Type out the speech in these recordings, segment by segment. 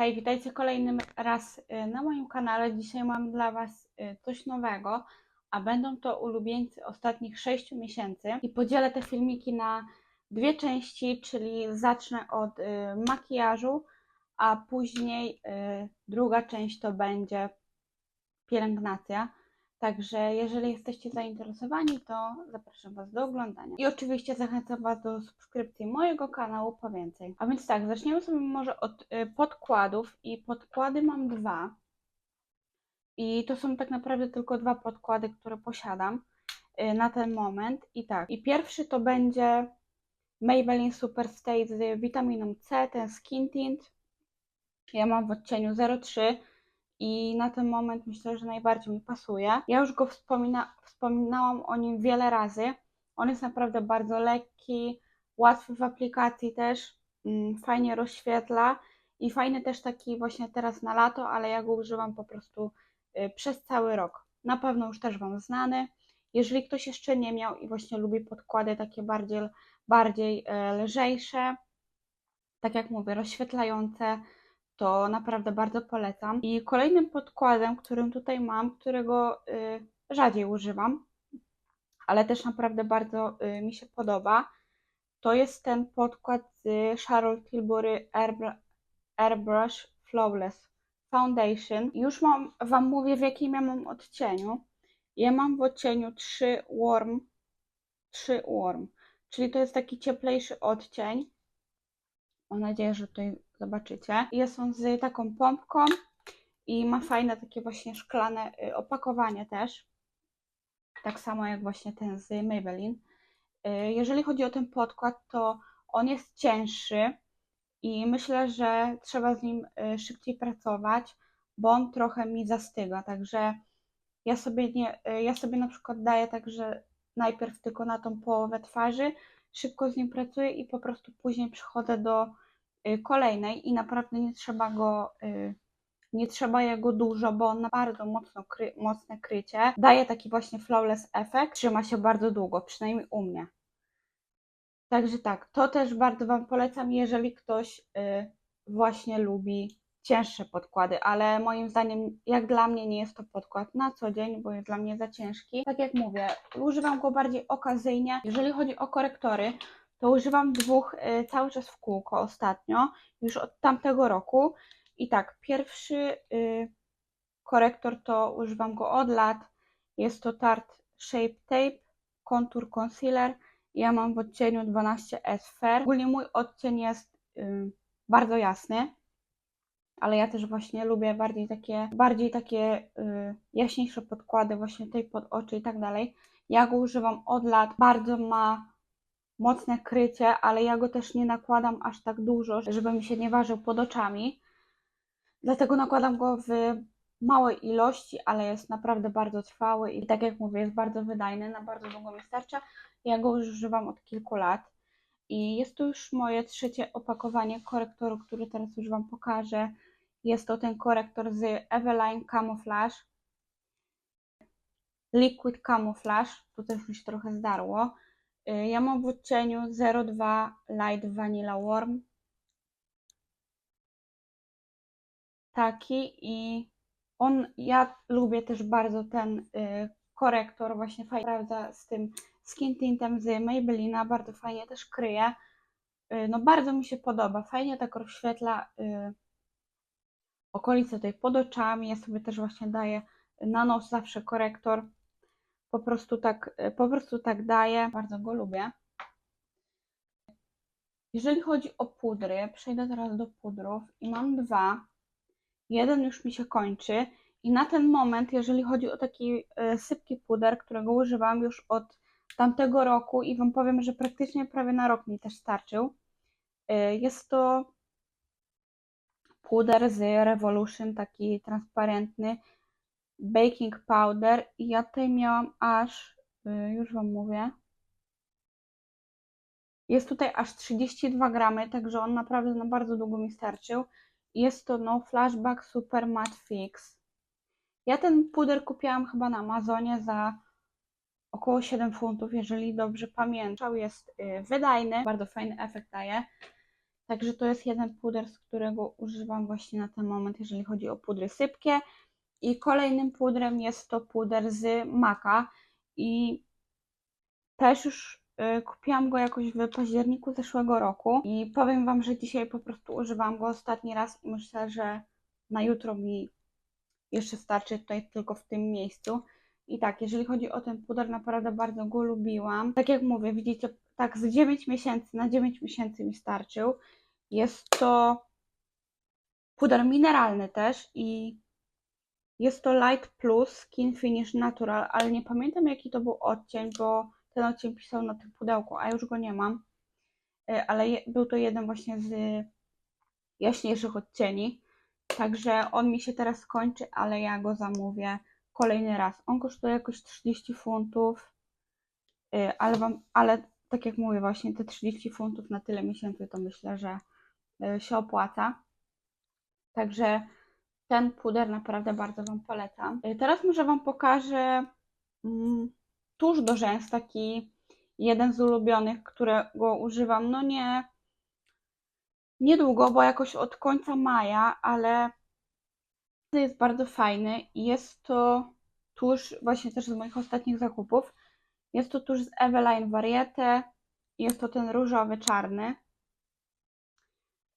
Hej, witajcie kolejnym raz y, na moim kanale. Dzisiaj mam dla Was y, coś nowego, a będą to ulubieńcy ostatnich 6 miesięcy. I podzielę te filmiki na dwie części, czyli zacznę od y, makijażu, a później druga część to będzie pielęgnacja. Także jeżeli jesteście zainteresowani, to zapraszam Was do oglądania. I oczywiście zachęcam Was do subskrypcji mojego kanału po więcej. A więc tak, zaczniemy sobie może od y, podkładów i podkłady mam dwa. I to są tak naprawdę tylko dwa podkłady, które posiadam y, na ten moment. I tak, i pierwszy to będzie Maybelline Superstay z witaminą C, ten Skin Tint. Ja mam w odcieniu 03 i na ten moment myślę, że najbardziej mi pasuje. Ja już go wspomina, wspominałam o nim wiele razy. On jest naprawdę bardzo lekki, łatwy w aplikacji też, mm, fajnie rozświetla i fajny też taki właśnie teraz na lato, ale ja go używam po prostu y, przez cały rok. Na pewno już też Wam znany. Jeżeli ktoś jeszcze nie miał i właśnie lubi podkłady takie bardziej, bardziej e, lżejsze, tak jak mówię, rozświetlające, to naprawdę bardzo polecam. I kolejnym podkładem, którym tutaj mam, którego y, rzadziej używam, ale też naprawdę bardzo y, mi się podoba, to jest ten podkład z Charlotte Tilbury Airbr- Airbrush Flawless Foundation. Już mam, Wam mówię, w jakim ja mam odcieniu. Ja mam w odcieniu 3 Warm, 3 Warm, czyli to jest taki cieplejszy odcień. Mam nadzieję, że tutaj zobaczycie. Jest on z taką pompką i ma fajne takie właśnie szklane y, opakowanie też. Tak samo jak właśnie ten z Maybelline. Y, Jeżeli chodzi o ten podkład, to on jest cięższy i myślę, że trzeba z nim y, szybciej pracować, bo on trochę mi zastyga. Także ja sobie nie, ja sobie na przykład daję tak, że najpierw tylko na tą połowę twarzy, szybko z nim pracuję i po prostu później przechodzę do y, kolejnej i naprawdę nie trzeba go, y, nie trzeba jego dużo, bo on ma bardzo mocno kry, mocne krycie. Daje taki właśnie flawless efekt, trzyma się bardzo długo, przynajmniej u mnie. Także tak, to też bardzo Wam polecam, jeżeli ktoś y, właśnie lubi cięższe podkłady, ale moim zdaniem, jak dla mnie, nie jest to podkład na co dzień, bo jest dla mnie za ciężki. Tak jak mówię, używam go bardziej okazyjnie. Jeżeli chodzi o korektory, to używam dwóch y, cały czas w kółko ostatnio, już od tamtego roku. I tak, pierwszy y, korektor to używam go od lat. Jest to Tarte Shape Tape Contour Concealer. Ja mam w odcieniu 12S Fair. Ogólnie mój odcień jest y, bardzo jasny, ale ja też właśnie lubię bardziej takie, bardziej takie y, jaśniejsze podkłady, właśnie tej pod oczy i tak dalej. Ja go używam od lat. Bardzo ma mocne krycie, ale ja go też nie nakładam aż tak dużo, żeby mi się nie ważył pod oczami. Dlatego nakładam go w małej ilości, ale jest naprawdę bardzo trwały i tak jak mówię, jest bardzo wydajny, na bardzo długo mi starcza. Ja go już używam od kilku lat i jest to już moje trzecie opakowanie korektoru, który teraz już Wam pokażę. Jest to ten korektor z Eveline Camouflage. Liquid Camouflage, tu też mi się trochę zdarło. Y, Ja mam w odcieniu 02 Light Vanilla Warm. Taki i on, ja lubię też bardzo ten y, korektor, właśnie fajnie sprawdza z tym skin tintem z Maybellina, bardzo fajnie też kryje. Y, no bardzo mi się podoba, fajnie tak rozświetla y, okolice tutaj pod oczami. Ja sobie też właśnie daję na nos zawsze korektor. Po prostu tak, y, po prostu tak daję, bardzo go lubię. Jeżeli chodzi o pudry, przejdę teraz do pudrów i mam dwa. Jeden już mi się kończy i na ten moment, jeżeli chodzi o taki e, sypki puder, którego używam już od tamtego roku i Wam powiem, że praktycznie prawie na rok mi też starczył, e, jest to puder z Revolution, taki transparentny, baking powder i ja tutaj miałam aż, e, już Wam mówię, jest tutaj aż 32 gramy, także on naprawdę na bardzo długo mi starczył. Jest to No Flashback Super Matte Fix. Ja ten puder kupiłam chyba na Amazonie za około 7 funtów, jeżeli dobrze pamiętam. Jest y, wydajny, bardzo fajny efekt daje. Także to jest jeden puder, z którego używam właśnie na ten moment, jeżeli chodzi o pudry sypkie. I kolejnym pudrem jest to puder z Maka. I też już y, kupiłam go jakoś w październiku zeszłego roku. I powiem Wam, że dzisiaj po prostu używam go ostatni raz i myślę, że na jutro mi jeszcze starczy tutaj tylko w tym miejscu. I tak, jeżeli chodzi o ten puder, naprawdę bardzo go lubiłam. Tak jak mówię, widzicie, tak z 9 miesięcy na 9 miesięcy mi starczył. Jest to puder mineralny też i jest to Light Plus Skin Finish Natural, ale nie pamiętam jaki to był odcień, bo ten odcień pisał na tym pudełku, a już go nie mam. Y, Ale je- był to jeden właśnie z jaśniejszych odcieni. Także on mi się teraz skończy, ale ja go zamówię kolejny raz. On kosztuje jakoś 30 funtów, y, ale, wam, ale tak jak mówię, właśnie te 30 funtów na tyle miesięcy to myślę, że y, się opłaca. Także ten puder naprawdę bardzo Wam polecam. Y, Teraz może Wam pokażę mm, tusz do rzęs, taki jeden z ulubionych, którego używam, no nie niedługo, bo jakoś od końca maja, ale jest bardzo fajny i jest to tusz właśnie też z moich ostatnich zakupów. Jest to tusz z Eveline Variety. Jest to ten różowy, czarny.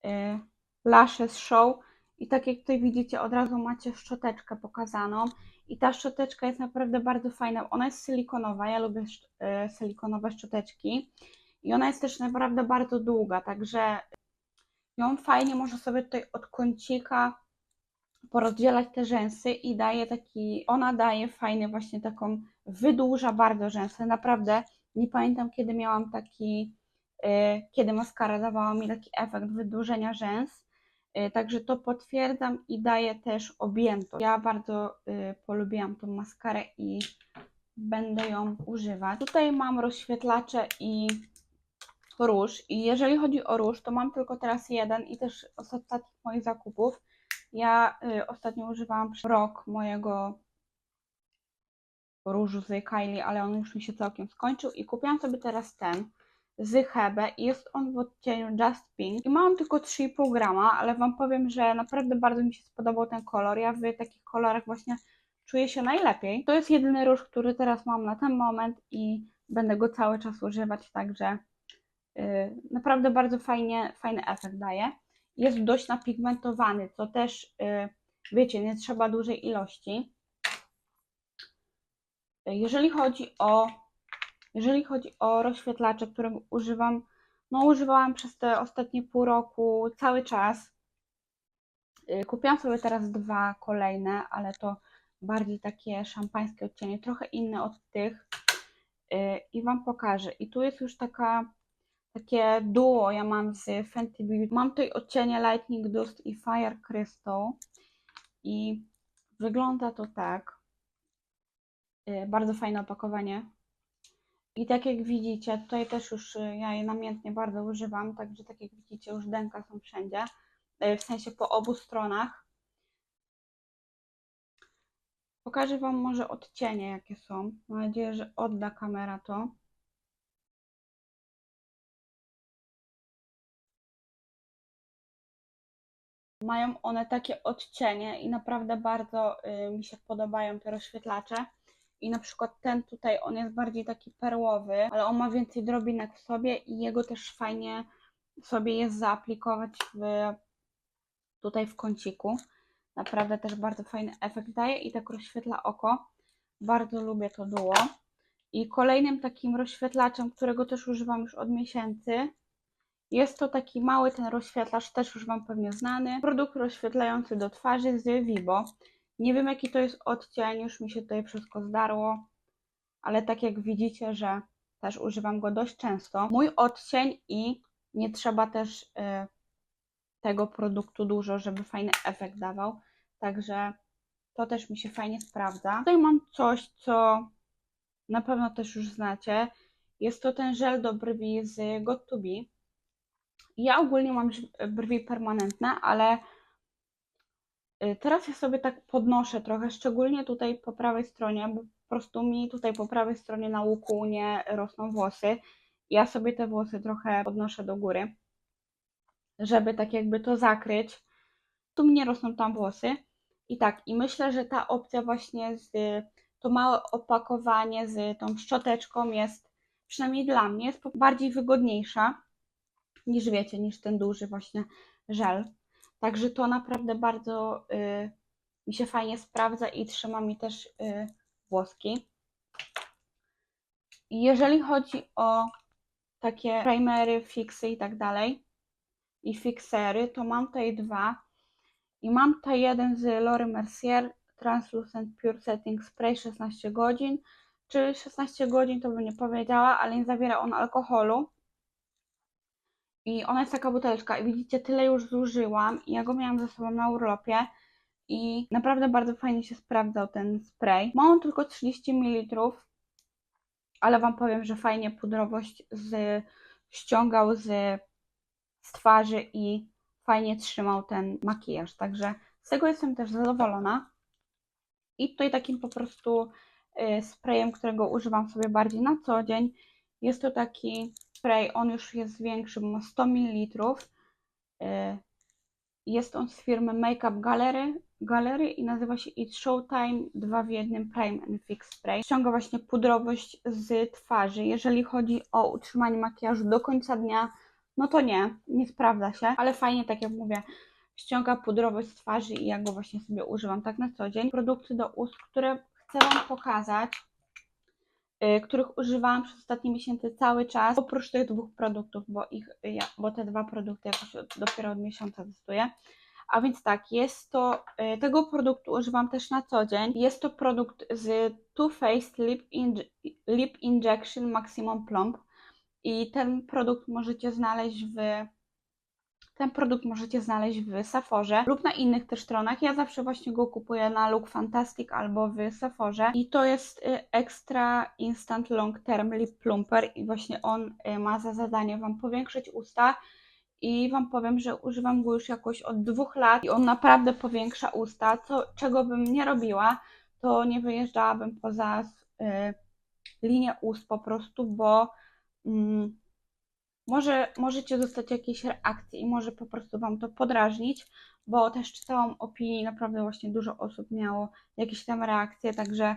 Y, Lashes Show. I tak jak tutaj widzicie, od razu macie szczoteczkę pokazaną. I ta szczoteczka jest naprawdę bardzo fajna. Ona jest silikonowa. Ja lubię y, silikonowe szczoteczki. I ona jest też naprawdę bardzo długa, także ją fajnie można sobie tutaj od kącika porozdzielać te rzęsy i daje taki, ona daje fajny właśnie taką, wydłuża bardzo rzęsy, naprawdę nie pamiętam kiedy miałam taki, y, kiedy maskara dawała mi taki efekt wydłużenia rzęs, Y, także to potwierdzam i daje też objętość. Ja bardzo y, polubiłam tą maskarę i będę ją używać. Tutaj mam rozświetlacze i róż i jeżeli chodzi o róż, to mam tylko teraz jeden i też z ostatnich moich zakupów. Ja y, ostatnio używałam rok mojego różu z Kylie, ale on już mi się całkiem skończył i kupiłam sobie teraz ten z Hebe i jest on w odcieniu Just Pink i mam tylko 3,5 grama, ale Wam powiem, że naprawdę bardzo mi się spodobał ten kolor. Ja w takich kolorach właśnie czuję się najlepiej. To jest jedyny róż, który teraz mam na ten moment i będę go cały czas używać, także yy, naprawdę bardzo fajnie, fajny efekt daje. Jest dość napigmentowany, co też, yy, wiecie, nie trzeba dużej ilości. Jeżeli chodzi o, jeżeli chodzi o rozświetlacze, którego używam, no używałam przez te ostatnie pół roku cały czas. Yy, Kupiłam sobie teraz dwa kolejne, ale to bardziej takie szampańskie odcienie, trochę inne od tych. Yy, I Wam pokażę. I tu jest już taka, takie duo ja mam z Fenty Beauty. Mam tutaj odcienie Lightning Dust i Fire Crystal. I wygląda to tak. Y, Bardzo fajne opakowanie. I tak jak widzicie, tutaj też już y, ja je namiętnie bardzo używam, także tak jak widzicie, już denka są wszędzie, y, w sensie po obu stronach. Pokażę Wam może odcienie, jakie są. Mam nadzieję, że odda kamera to. Mają one takie odcienie i naprawdę bardzo y, mi się podobają te rozświetlacze. I na przykład ten tutaj, on jest bardziej taki perłowy, ale on ma więcej drobinek w sobie i jego też fajnie sobie jest zaaplikować w, tutaj w kąciku. Naprawdę też bardzo fajny efekt daje i tak rozświetla oko. Bardzo lubię to duo. I kolejnym takim rozświetlaczem, którego też używam już od miesięcy, jest to taki mały ten rozświetlacz, też już Wam pewnie znany. Produkt rozświetlający do twarzy z Vibo. Nie wiem jaki to jest odcień, już mi się tutaj wszystko zdarło, ale tak jak widzicie, że też używam go dość często. Mój odcień i nie trzeba też y, tego produktu dużo, żeby fajny efekt dawał. Także to też mi się fajnie sprawdza. Tutaj mam coś, co na pewno też już znacie. Jest to ten żel do brwi z Got to Be. Ja ogólnie mam brwi permanentne, ale y, teraz ja sobie tak podnoszę trochę, szczególnie tutaj po prawej stronie, bo po prostu mi tutaj po prawej stronie na łuku nie rosną włosy. Ja sobie te włosy trochę podnoszę do góry, żeby tak jakby to zakryć. Tu mnie rosną tam włosy. I tak, i myślę, że ta opcja właśnie z to małe opakowanie z tą szczoteczką jest, przynajmniej dla mnie, jest bardziej wygodniejsza niż wiecie, niż ten duży właśnie żel. Także to naprawdę bardzo y, mi się fajnie sprawdza i trzyma mi też y, włoski. Jeżeli chodzi o takie primery, fixy i tak dalej, i fixery, to mam tutaj dwa. I mam tutaj jeden z Laura Mercier Translucent Pure Setting Spray 16 godzin. Czy 16 godzin to bym nie powiedziała, ale nie zawiera on alkoholu. I ona jest taka buteleczka i widzicie, tyle już zużyłam i ja go miałam ze sobą na urlopie i naprawdę bardzo fajnie się sprawdzał ten spray. Ma on tylko 30 ml, ale Wam powiem, że fajnie pudrowość z, ściągał z, z twarzy i fajnie trzymał ten makijaż, także z tego jestem też zadowolona. I tutaj takim po prostu y, sprayem, którego używam sobie bardziej na co dzień, jest to taki spray, on już jest większy, ma 100 ml. Jest on z firmy Makeup Gallery, Gallery i nazywa się It's Showtime 2 w 1 Prime and Fix Spray. Ściąga właśnie pudrowość z twarzy. Jeżeli chodzi o utrzymanie makijażu do końca dnia, no to nie, nie sprawdza się, ale fajnie, tak jak mówię, ściąga pudrowość z twarzy i ja go właśnie sobie używam tak na co dzień. Produkty do ust, które chcę Wam pokazać, których używałam przez ostatnie miesiące cały czas, oprócz tych dwóch produktów, bo, ich, bo te dwa produkty jakoś od, dopiero od miesiąca testuję. A więc tak, jest to, yy, tego produktu używam też na co dzień. Jest to produkt z Too Faced Lip, Lip Injection Maximum Plump i ten produkt możecie znaleźć w ten produkt możecie znaleźć w Sephorze lub na innych też stronach. Ja zawsze właśnie go kupuję na Look Fantastic albo w Sephorze. I to jest y, Extra Instant Long Term Lip Plumper i właśnie on y, ma za zadanie Wam powiększyć usta i Wam powiem, że używam go już jakoś od dwóch lat i on naprawdę powiększa usta, co, czego bym nie robiła, to nie wyjeżdżałabym poza y, linię ust po prostu, bo mm, może możecie dostać jakieś reakcje i może po prostu Wam to podrażnić, bo też czytałam opinii, naprawdę właśnie dużo osób miało jakieś tam reakcje, także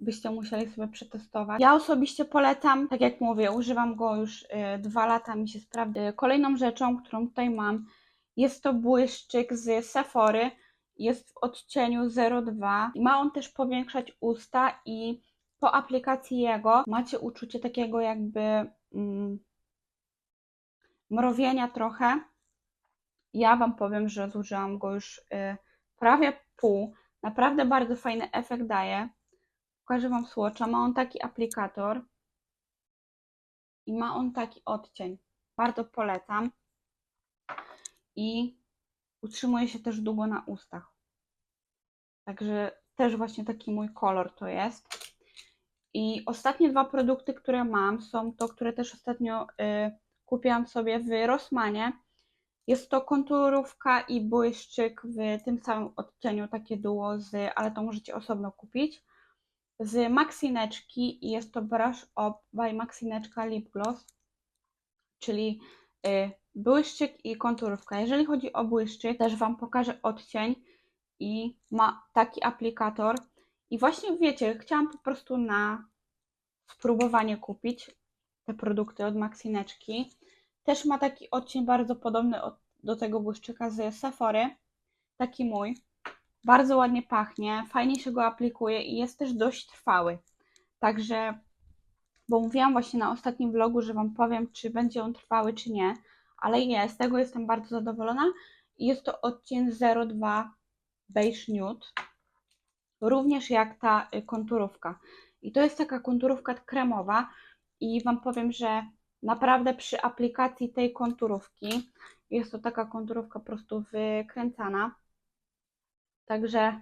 byście musieli sobie przetestować. Ja osobiście polecam, tak jak mówię, używam go już y, dwa lata, mi się sprawdza. Kolejną rzeczą, którą tutaj mam, jest to błyszczyk z Sephory, jest w odcieniu 02 i ma on też powiększać usta i po aplikacji jego macie uczucie takiego jakby... Mm, mrowienia trochę. Ja Wam powiem, że zużyłam go już y, prawie pół. Naprawdę bardzo fajny efekt daje. Pokażę Wam słocza. Ma on taki aplikator i ma on taki odcień. Bardzo polecam. I utrzymuje się też długo na ustach. Także też właśnie taki mój kolor to jest. I ostatnie dwa produkty, które mam, są to, które też ostatnio y, kupiłam sobie w Rossmanie. Jest to konturówka i błyszczyk w tym samym odcieniu, takie duo, z, ale to możecie osobno kupić. Z Maxineczki i jest to Brush Up by Maxineczka Lip Gloss, czyli y, błyszczyk i konturówka. Jeżeli chodzi o błyszczyk, też Wam pokażę odcień i ma taki aplikator. I właśnie wiecie, chciałam po prostu na spróbowanie kupić te produkty od Maxineczki. Też ma taki odcień bardzo podobny do tego błyszczyka z Sephory. Taki mój. Bardzo ładnie pachnie, fajnie się go aplikuje i jest też dość trwały. Także, bo mówiłam właśnie na ostatnim vlogu, że Wam powiem, czy będzie on trwały, czy nie, ale jest, tego jestem bardzo zadowolona. Jest to odcień 02 Beige Nude, również jak ta y, konturówka. I to jest taka konturówka kremowa i Wam powiem, że naprawdę przy aplikacji tej konturówki, jest to taka konturówka po prostu wykręcana, także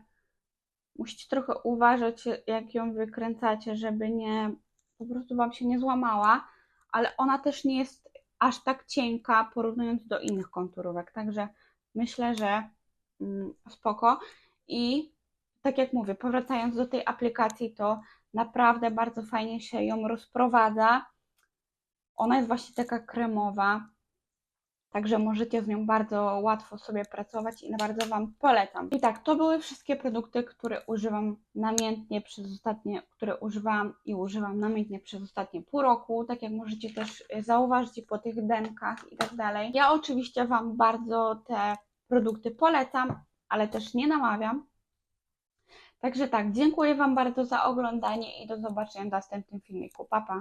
musicie trochę uważać, jak ją wykręcacie, żeby nie, po prostu Wam się nie złamała, ale ona też nie jest aż tak cienka, porównując do innych konturówek, także myślę, że mm, spoko. I tak jak mówię, powracając do tej aplikacji, to naprawdę bardzo fajnie się ją rozprowadza ona jest właśnie taka kremowa Także możecie z nią bardzo łatwo sobie pracować i bardzo Wam polecam. I tak, to były wszystkie produkty, które używam namiętnie przez ostatnie, które używałam i używam namiętnie przez ostatnie pół roku. Tak jak możecie też y, zauważyć po tych demkach i tak dalej. Ja oczywiście Wam bardzo te produkty polecam, ale też nie namawiam. Także tak, dziękuję Wam bardzo za oglądanie i do zobaczenia w następnym filmiku. Pa, pa.